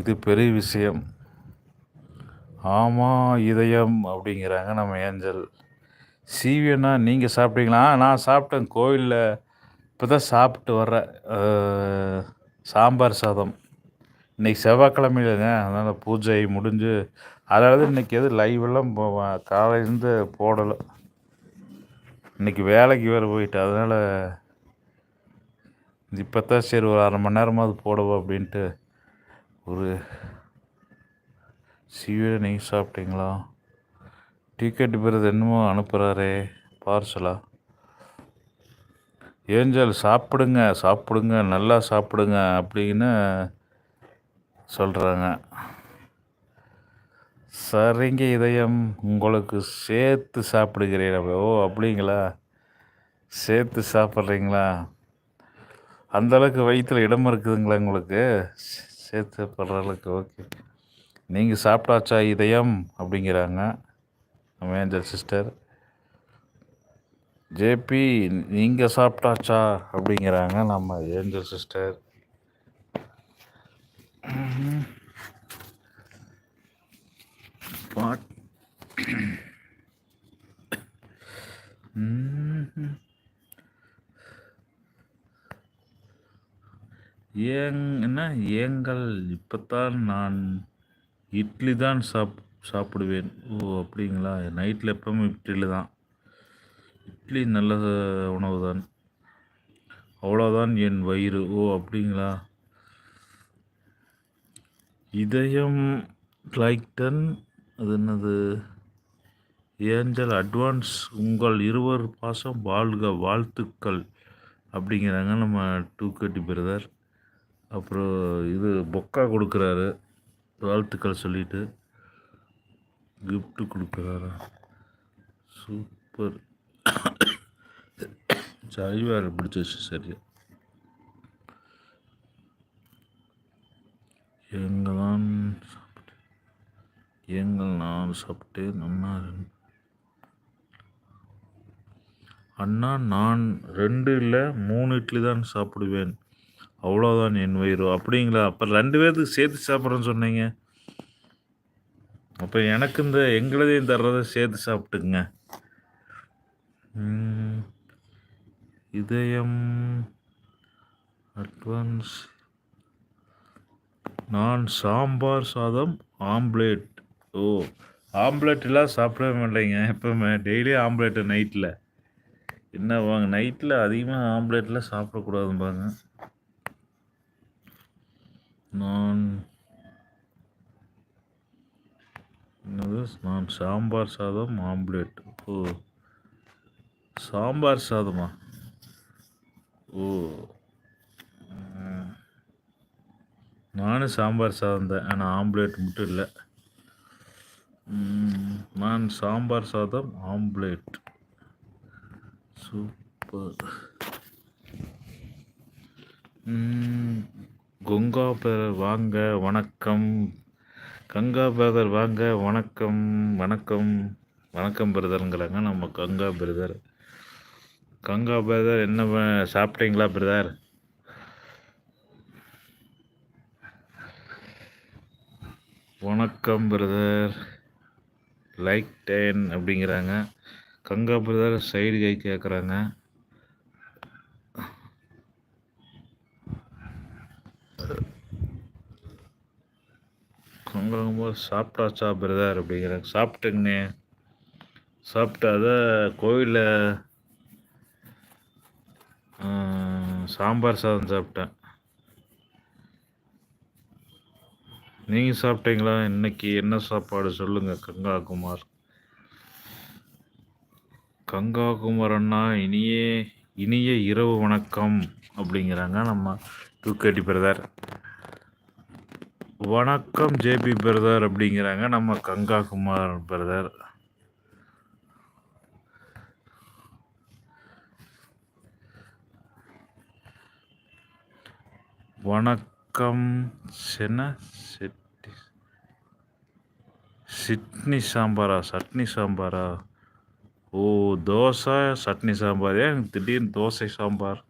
இது பெரிய விஷயம். ஆமாம் இதயம் அப்படிங்கிறாங்க நம்ம ஏஞ்சல். சீவியன்னா நீங்கள் சாப்பிட்டீங்களா? நான் சாப்பிட்டேன். கோயிலில் இப்போ தான் சாப்பிட்டு வர்றேன். சாம்பார் சாதம். இன்றைக்கி செவ்வாய்க்கிழமையிலங்க. அதனால் பூஜை முடிஞ்சு அதாவது இன்றைக்கி எதுவும் லைவெல்லாம் காலையிலேருந்து போடலை. இன்றைக்கி வேலைக்கு வேறு போயிட்டு அதனால் இப்போ தான் சரி ஒரு அரை மணி நேரமாவது போடவோ அப்படின்ட்டு ஒரு சீவியை நீங்கள் சாப்பிட்டீங்களா? டிக்கெட் பிறகு என்னமோ அனுப்புகிறாரே பார்சலா. ஏஞ்சல் சாப்பிடுங்க சாப்பிடுங்க நல்லா சாப்பிடுங்க அப்படின்னு சொல்கிறாங்க சரிங்க இதயம் உங்களுக்கு சேர்த்து சாப்பிடுகிறேன் ஓ அப்படிங்களா? சேர்த்து சாப்பிட்றீங்களா? அந்த அளவுக்கு வயிற்றில் இடம் இருக்குதுங்களா உங்களுக்கு? சேர்த்து சாப்பிட்ற அளவுக்கு ஓகே நீங்கள் சாப்பிட்டாச்சா இதயம்? அப்படிங்கிறாங்க. நம்ம ஏஞ்சல் சிஸ்டர். ஜேபி நீங்கள் சாப்பிட்டாச்சா? அப்படிங்கிறாங்க நம்ம ஏஞ்சல் சிஸ்டர். பாட் ஏங் என்ன? ஏங்கள் இப்போத்தான் நான் இட்லி தான் சாப் சாப்பிடுவேன். ஓ அப்படிங்களா? நைட்டில் எப்பவுமே இட்லி தான். இட்லி நல்ல உணவு தான். அவ்வளோதான் என் வயிறு. ஓ அப்படிங்களா? இதயம் கிளைக்டன் அது என்னது? ஏஞ்சல் அட்வான்ஸ் உங்கள் இருவர் பாசம் வாழ்க வாழ்த்துக்கள். அப்படிங்கிறாங்க நம்ம டூ கட்டி பிரதர். அப்புறம் இது பொக்கா கொடுக்குறாரு. வாழ்த்துக்கள் சொல்லிட்டு கிஃப்ட்டு கொடுக்குறாரா? சூப்பர். சரிவார் பிடிச்சிச்சு சரி எங்கள் தான் சாப்பிட்டேன்? எங்கள் நான் சாப்பிட்டேன் அண்ணா ரெண்டு அண்ணா நான் ரெண்டு இல்லை மூணு இட்லி தான் சாப்பிடுவேன். அவ்வளோதான் என் வயிறு. அப்படிங்களா? அப்போ ரெண்டு பேர்த்துக்கு சேர்த்து சாப்பிட்றேன்னு சொன்னீங்க. அப்போ எனக்கு இந்த எங்களதையும் தர்றதை சேர்த்து சாப்பிட்டுங்க இதயம் அட்வான்ஸ். நான் சாம்பார் சாதம் ஆம்லேட் ஓ ஆம்ப்லேட்டெலாம் சாப்பிடவே மாட்டேங்க எப்பவுமே டெய்லி ஆம்லேட்டு நைட்டில் என்ன வாங்க நைட்டில் அதிகமாக ஆம்லேட்லாம் சாப்பிடக்கூடாதும்பாங்க. நான் என்னது? நான் சாம்பார் சாதம் ஆம்லேட். ஓ சாம்பார் சாதமா? ஓ நானும் சாம்பார் சாதம் தான். ஆனால் ஆம்லேட் மட்டும் இல்லை. நான் சாம்பார் சாதம் ஆம்லேட். சூப்பர். ம், கொங்கா பிரதர் வாங்க வணக்கம். கங்கா பிரதர் வாங்க வணக்கம். வணக்கம். வணக்கம் பிரதருங்கிறாங்க நம்ம கங்கா பிரதர். கங்கா பிரதர் என்ன சாப்பிட்டீங்களா பிரதர்? வணக்கம் பிரதர். லைக் டென் அப்படிங்கிறாங்க. கங்கா பிரதர் சைடு கை கேட்குறாங்க போது சாப்பிட்டாச்சா பிரதர் அப்படிங்கிறாங்க சாப்பிட்டுங்கண்ணே. சாப்பிட்டு அதை கோயிலில் சாம்பார் சாதம் சாப்பிட்டேன். நீங்கள் சாப்பிட்டீங்களா? இன்னைக்கு என்ன சாப்பாடு சொல்லுங்கள் கங்கா குமார் கங்கா அண்ணா இனியே இனிய இரவு வணக்கம் அப்படிங்கிறாங்க நம்ம தூக்கடி பிரதர் வணக்கம் ஜேபி பிரதர் அப்படிங்கிறாங்க. நம்ம கங்கா குமார் பிரதர். வணக்கம். என்ன செட்டி சிட்னி சாம்பாரா? சட்னி சாம்பாரா? ஓ தோசை சட்னி சாம்பார். ஏன் திடீர்னு தோசை சாம்பார்?